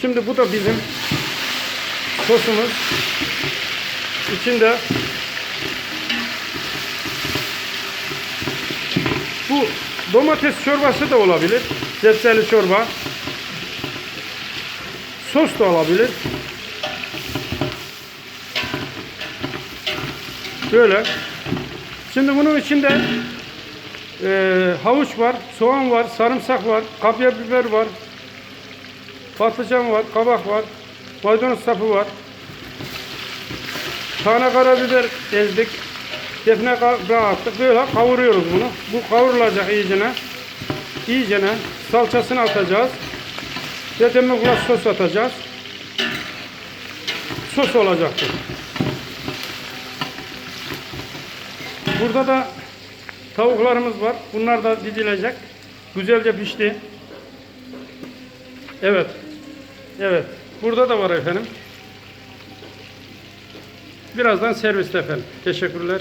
Şimdi bu da bizim sosumuz. İçinde bu domates çorbası da olabilir. Sebzeli çorba. Sos da olabilir. Böyle. Şimdi bunun içinde eee, havuç var, soğan var, sarımsak var, kapya biber var, patlıcan var, kabak var, maydanoz sapı var. Tane karabiber ezdik. Defne attık. Böyle kavuruyoruz bunu. Bu kavrulacak iyicene. İyicene salçasını atacağız. Ve demir sos atacağız. Sos olacak bu. Burada da tavuklarımız var. Bunlar da dizilecek. Güzelce pişti. Evet. Evet. Burada da var efendim. Birazdan serviste efendim. Teşekkürler.